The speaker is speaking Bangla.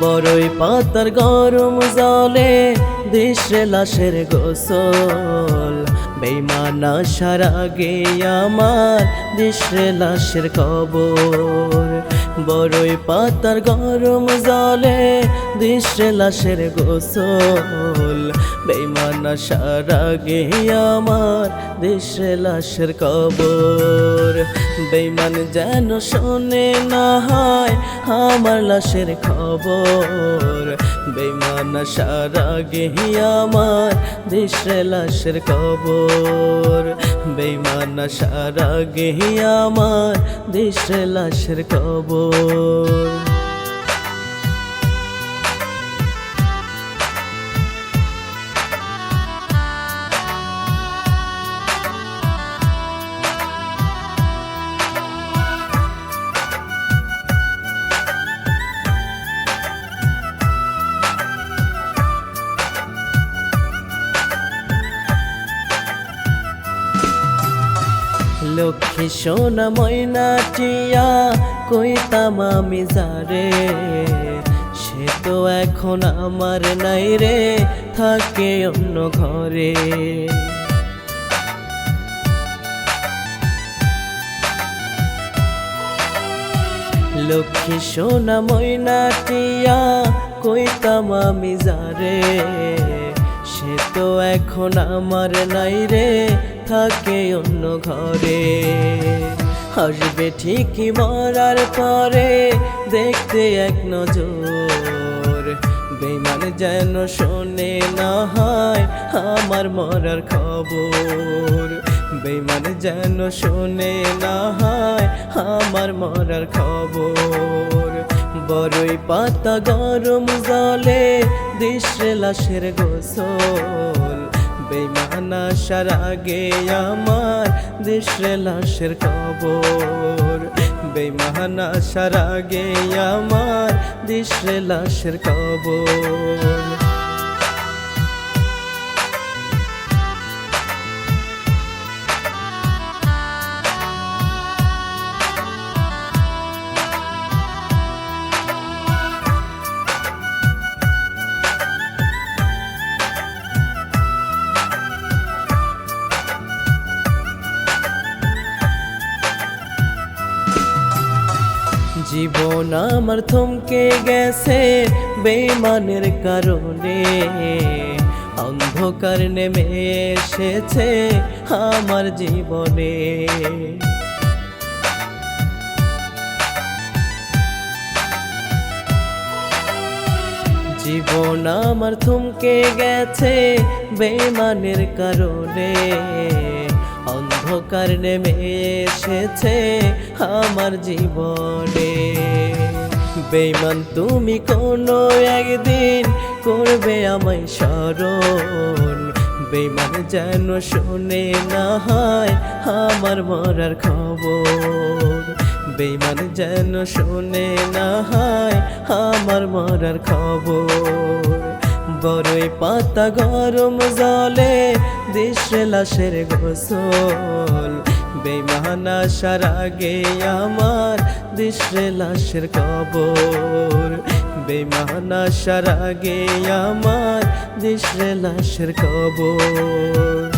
বড়ই পাতার গরম জলে দেশে লাশের গোসল। বেমানা সারা গে আমার দেশে লাশের কবর। বড়ই পাতার গরম জলে দৃশ্যে লাশের গোসল। বেইমানা সারা গে আমার দৃশ্যে লাশের কবর। বেইমান যেন শোনে না হয় আমার লাশের খবর। বেইমান গেহিয়া গে আমার দেশে লাশের কবর বেইমান সারা আগে আমার দেশে লাশের কবর লক্ষ্মী সোনা ময়না টিয়া, কইতাম আমি যারে। সে তো এখন আমার নাই রে, থাকে অন্য ঘরে। লক্ষ্মী সোনা ময়না টিয়া, কইতাম আমি যারে। সে তো এখন আমার নাই রে থাকে অন্য ঘরে। আসবে ঠিকই মরার পরে দেখতে এক নজর। বেমান যেন শোনে না হয় আমার মরার খবর। বেমান যেন শোনে না হয় আমার মরার খবর। বড়ই পাতা গরম জলে দিশে লাশের গোসল। বেমানা সারা গে আমার দেশে লাশের কবর। বেমানা সারা গে আমার দেশে লাশের কবর। জীবন আমার থমকে গেছে বেমানের কারণে। অন্ধকার নেমে এসেছে আমার জীবনে। জীবন আমার থমকে গেছে বেমানের কারণে। অন্ধকার নেমে এসেছে আমার জীবনে। বেইমান তুমি কোনো একদিন করবে আমায় স্মরণ। বেইমান যেন শোনে না হয় আমার মরার খবর। বেইমান যেন শোনে না হয় আমার মরার খবর। বড়ই পাতা গরম জলে দেশে লাশের গোসল। বেমানা সারা গে আমার দেশে লাশের কবর। বেমানা সারা গে আমার দেশে লাশের কবর।